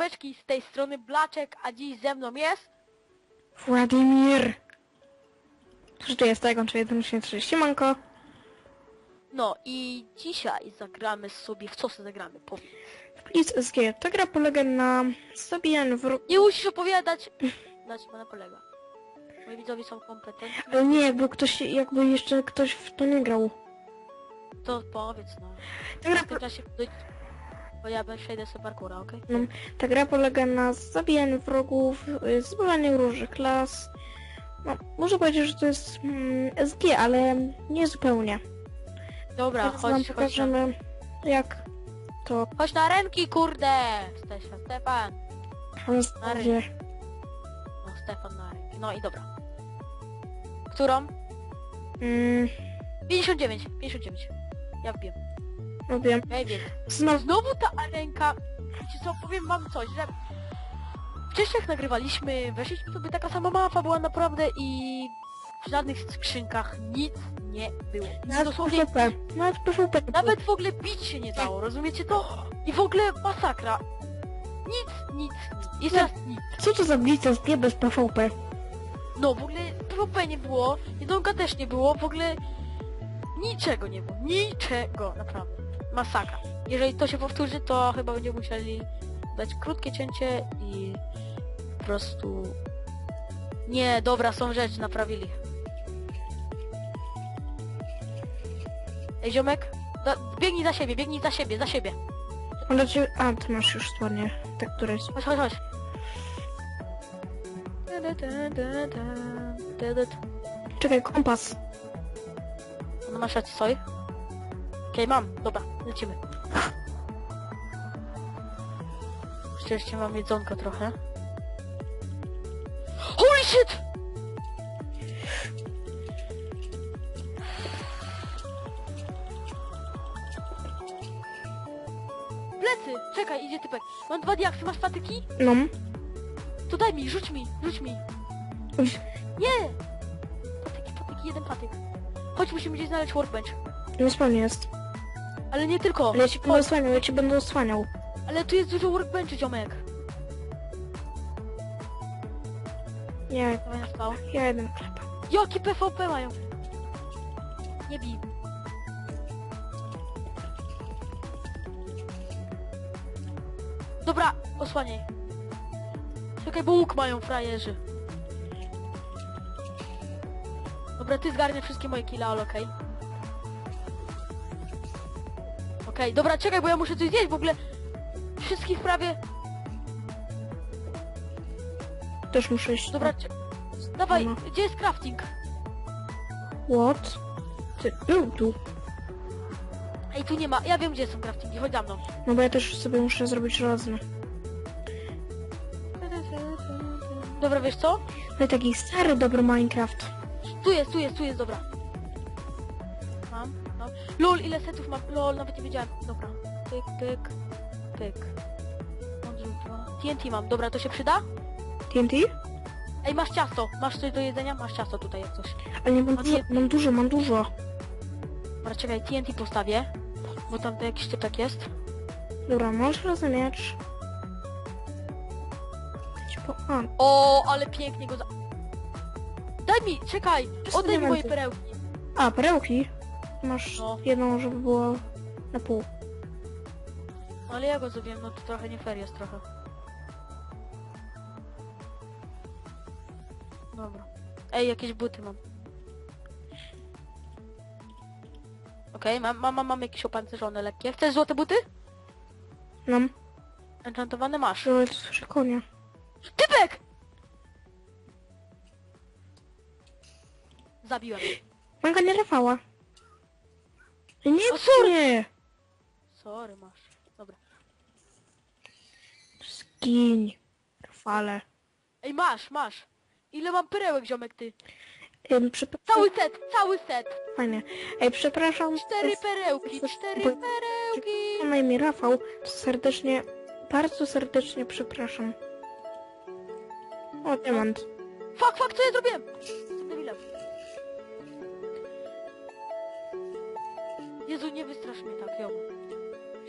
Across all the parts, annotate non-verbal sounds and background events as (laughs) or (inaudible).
ziomeczki, z tej strony Blaczek, a dziś ze mną jest... Władimir! Cóż to jest, Egon, czy 183? Siemanko. No i dzisiaj zagramy sobie... W co sobie zagramy? Powiedz. Please SG. Ta gra polega na zabijaniu wrogów. Nie musisz opowiadać... Na czym ona polega? Moi widzowie są kompetentni. Ale nie, jakby ktoś, jakby jeszcze ktoś w to nie grał. To powiedz no. Ta gra, W tym czasie... Bo ja będę przejdę sobie parkura, okej? no, ta gra polega na zabijaniu wrogów, y, zbywaniu różnych klas. No, można powiedzieć, że to jest mm, SG, ale nie zupełnie. Dobra, Teraz wam chodź, chodź, na, pokażemy, jak to chodź na ręki, kurde! Stefan, Stefan. będzie. No, Stefan na ręki. No i dobra. Którą? Mm, 59, 59. Ja wbiję. No wiem. Wiem. Znowu Znowu ta arenka. Ci co, powiem wam coś, że... Wcześniej jak nagrywaliśmy, weszliśmy sobie taka sama mapa była naprawdę i... W żadnych skrzynkach nic nie było. Nic nawet dosłownie... PvP. Nawet PvP. Nawet w ogóle bić się nie dało, rozumiecie to? I w ogóle masakra. Nic, nic, nic. Jeszcze raz nic. Co to za blica SG bez PvP? No w ogóle PvP nie było, jedynka też nie było, w ogóle niczego nie było, niczego, naprawdę. Masakra. Jeżeli to się powtórzy, to chyba będziemy musieli dać krótkie cięcie i po prostu... Nie, dobra, są rzeczy, naprawili. Ej, ziomek, da, biegnij za siebie, biegnij za siebie, za siebie. Ale cię... A, ty masz już ładnie te, które jest. Chodź, chodź, chodź. Czekaj, kompas. No masz rację, stoi? Okej, mam. Dobra, lecimy. Jeszcze mam jedzonko trochę. Holy shit! Plecy! Czekaj, idzie typek. Mam dwa diaksy, masz patyki? No. To daj mi, rzuć mi, rzuć mi. Uj, Nie! Patyki, patyki, jeden patyk. Chodź, musimy gdzieś znaleźć workbench. nie spawnie jest. Ale nie tylko. Ale ja ci będę Chodź, osłaniał, ja będę osłaniał. ale tu jest dużo workbenchu, ziomek. Nie, Dawaj na spał. ja jeden chleb. Jakie PvP mają? Nie bij. Dobra, osłaniaj. Czekaj, bo łuk mają frajerzy. Dobra, ty zgarnię wszystkie moje killa, ale okej. Okej, dobra, czekaj, bo ja muszę coś zjeść, w ogóle wszystkich prawie... Też muszę iść. Dobra, cie... dawaj, No. gdzie jest crafting? What? Ty, był tu. Ej, tu nie ma, ja wiem gdzie są craftingi, chodź za mną. No bo ja też sobie muszę zrobić rozne. Dobra, wiesz co? Ale taki stary, dobry Minecraft. Tu jest, tu jest, tu jest, dobra. Lol, ile setów mam? Lol, nawet nie wiedziałem. Dobra. Pyk, pyk, pyk. Odrzuciła. TNT mam, dobra, to się przyda? TNT? Ej, masz ciasto. Masz coś do jedzenia? Masz ciasto tutaj jak coś. Ale nie mam dużo, mam dużo, mam dużo. Dobra, czekaj, TNT postawię. Bo tam to jakiś typek jest. Dobra, masz rozumieć. Po... A, O, ale pięknie go za... Daj mi, czekaj! Oddaj mi moje perełki. a, perełki. Masz No. jedną, żeby było na pół. No, ale ja go zrobiłem, no to trochę nie fair jest trochę. Dobra. Ej, jakieś buty mam. Okej, mam, mam, mam, mam jakieś opancerzone lekkie. Chcesz złote buty? Mam. Enchantowane masz. Żeby to słyszę konia. Typek! Zabiłem. Manga nie Rafała. Nie, O, sorry. nie. Sorry, masz. Dobra. Zgiń. Rafale. Ej, masz, masz. Ile mam perełek, ziomek, ty? Ym. Cały set, cały set. Fajnie. Ej, przepraszam. Cztery perełki, cztery Bo- perełki. Na imię Rafał. To serdecznie, bardzo serdecznie przepraszam. O, diamant. Fuck, fuck, co ja zrobiłem?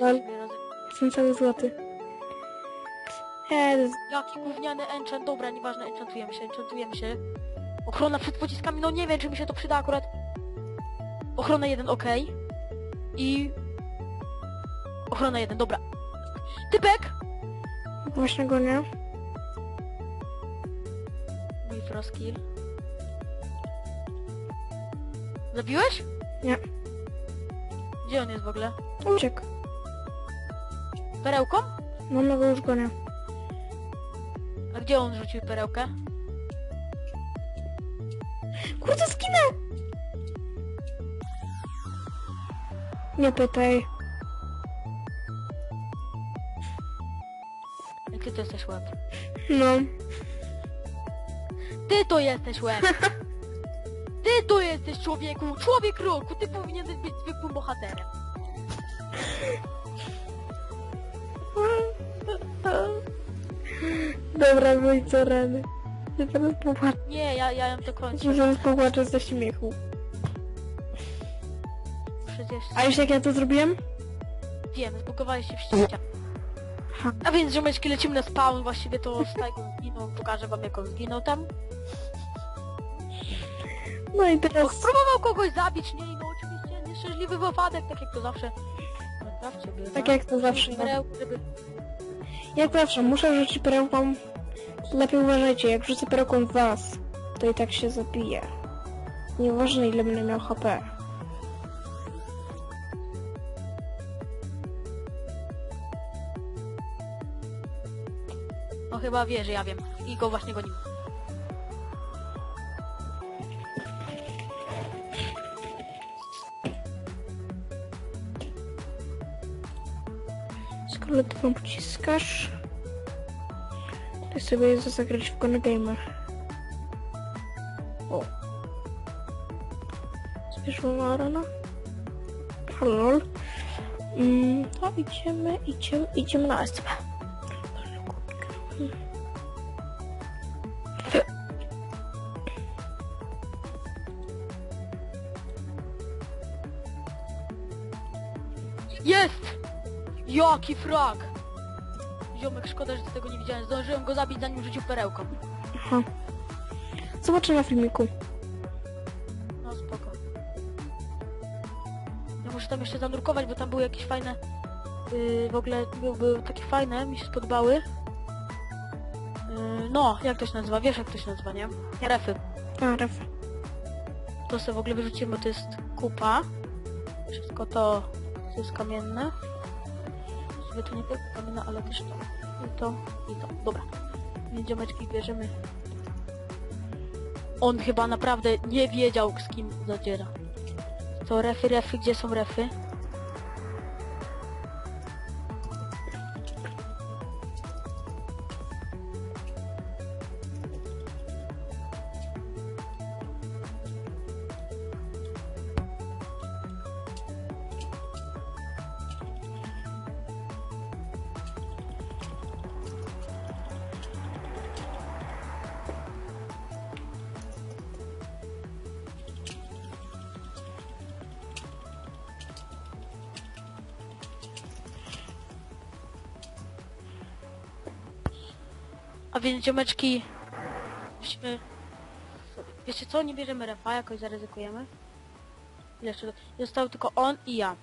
Ale- Jestem cały złoty. Jest... Jaki gówniany enchant, dobra, nieważne, enchantujemy się, enchantujemy się. Ochrona przed pociskami, no nie wiem, czy mi się to przyda akurat. Ochrona 1, ok. I... Ochrona 1, dobra. Typek! Właśnie go nie. Mój frost kill. Zabiłeś? Nie. Gdzie on jest w ogóle? Uciekł. Perełką? No, no go już go nie. A gdzie on rzucił perełkę? Kurde, skinę! Nie pytaj. Jak ty to jesteś łeb? No. Ty to jesteś łeb! (laughs) Ty to jesteś człowieku! Człowiek roku! Ty powinieneś być zwykłym bohaterem. Dobra, mój co rany. Ja teraz popłaczę. Nie, ja, ja ją to kończę. Zaraz popłaczę ze śmiechu. Przecież A już jak ja to zrobiłem? wiem, zbugowałeś się w ścianie. A więc ziomeczki lecimy na spawn, właściwie to z tego zginął, pokażę wam jak on zginął tam. No i teraz... próbował kogoś zabić, nie, no oczywiście nieszczęśliwy wypadek, tak jak to zawsze. Tak jak to zawsze. Pereł, żeby... Jak zawsze, muszę rzucić perełką. Lepiej uważajcie, jak rzucę perełką w was, to i tak się zabije. Nieważne ile będę miał HP. No chyba wie, że ja wiem. I go właśnie gonimy. Skoro ty pociskasz, sobie zagrać w Gone Gamer. O. Zbierzmy arena. Lol. Mm, to idziemy, idziemy, idziemy na SP. Jest! Jaki frag! Ziomek, szkoda, że tego nie widziałem. Zdążyłem go zabić zanim rzucił perełką. Aha. Zobaczę na filmiku. No spoko. Ja muszę tam jeszcze zanurkować, bo tam były jakieś fajne... Yy, w ogóle były, były takie fajne, mi się spodobały. Yy, no, jak to się nazywa? Wiesz jak to się nazywa, nie? Refy. A, ref. To sobie w ogóle wyrzucimy, bo to jest kupa. Wszystko to jest kamienne. Sobie to nie tylko kamienne, ale też to. I to, i to. Dobra. Więc ziomeczki bierzemy. On chyba naprawdę nie wiedział z kim zadziera. To refy, refy, gdzie są refy? A więc ziomeczki... Musimy... Wiecie co? Nie bierzemy refa, jakoś zaryzykujemy. Ile Jeszcze został tylko on i ja.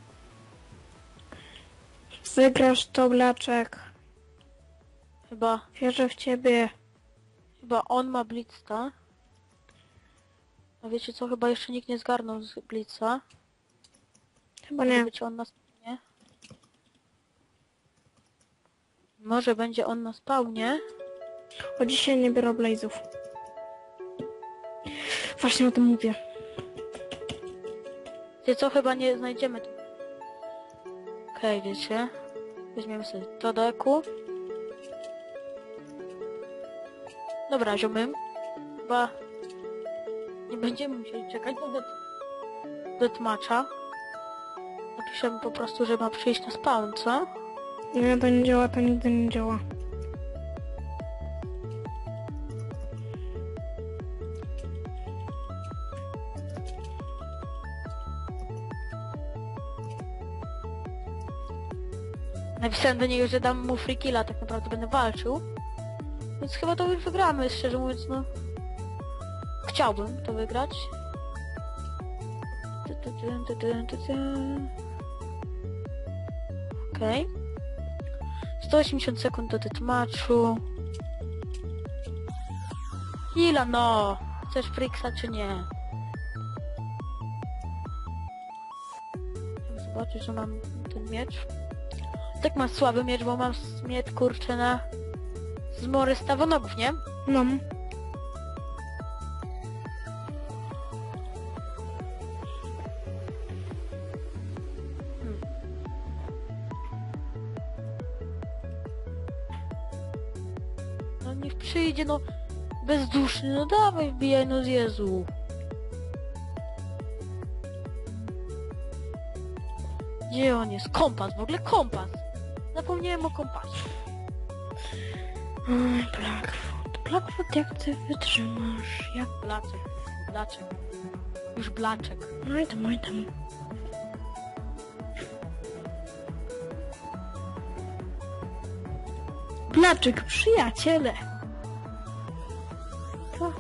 Zagrasz to, Blaczek. Chyba... Wierzę w ciebie. Chyba on ma blitza. A wiecie co? Chyba jeszcze nikt nie zgarnął z blitza. Chyba Może nie. być on na spawnie. Może będzie on na spawnie. O dzisiaj nie biorę blazów. Właśnie o tym mówię. Wiecie co? Chyba nie znajdziemy tu. Okej, wiecie. Weźmiemy sobie to do eku. Dobra, ziomy. Chyba nie będziemy musieli czekać do det deathmatcha. Napiszemy po prostu, że ma przyjść na spawn, co? Nie, to nie działa, to nigdy nie działa. Napisałem do niego, że dam mu free killa, tak naprawdę będę walczył. Więc chyba to już wygramy, szczerze mówiąc, no. Chciałbym to wygrać. Okej. 180 sekund do deathmatchu. Ile no? Chcesz Frixa czy nie? Zobaczyć, że mam ten miecz. Tak mam słaby miecz, bo mam miecz kurczę na zmory stawonogów, nie? No. No niech przyjdzie, no bezduszny, no dawaj wbijaj, no z Jezu. Gdzie on jest? Kompas, w ogóle kompas. Zapomniałem o kompasie. Oj, Blackfoot. Blackfoot, jak ty wytrzymasz? Jak... Blaczek, blaczek. Już blaczek. Oj tam, oj tam. Blaczek, przyjaciele. To...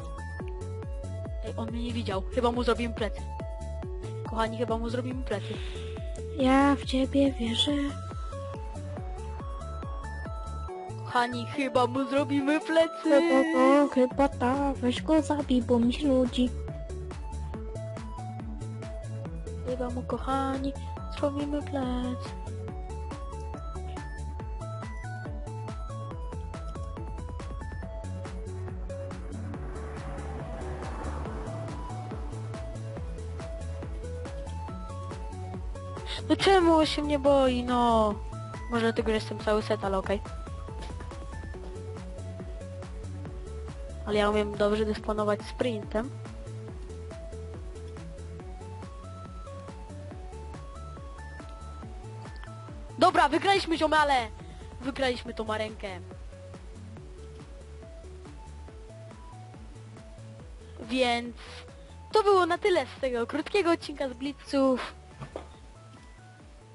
Ej, on mnie nie widział. Chyba mu zrobimy plecy. Kochani, chyba mu zrobimy plecy. Ja w ciebie wierzę. Kochani, chyba mu zrobimy plecy. Chyba to, chyba ta. Weź go zabij, bo mi się nudzi. Chyba mu, kochani, zrobimy plecy. No czemu się mnie boi, no? Może dlatego, że jestem cały set, ale okej. Ale ja umiem dobrze dysponować sprintem. Dobra, wygraliśmy ziomale! Wygraliśmy tą marenkę. Więc to było na tyle z tego krótkiego odcinka z Blitzów.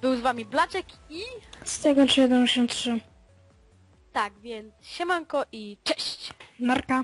Był z wami Blaczek i... Z tego 73. Tak, więc siemanko i cześć! Narka.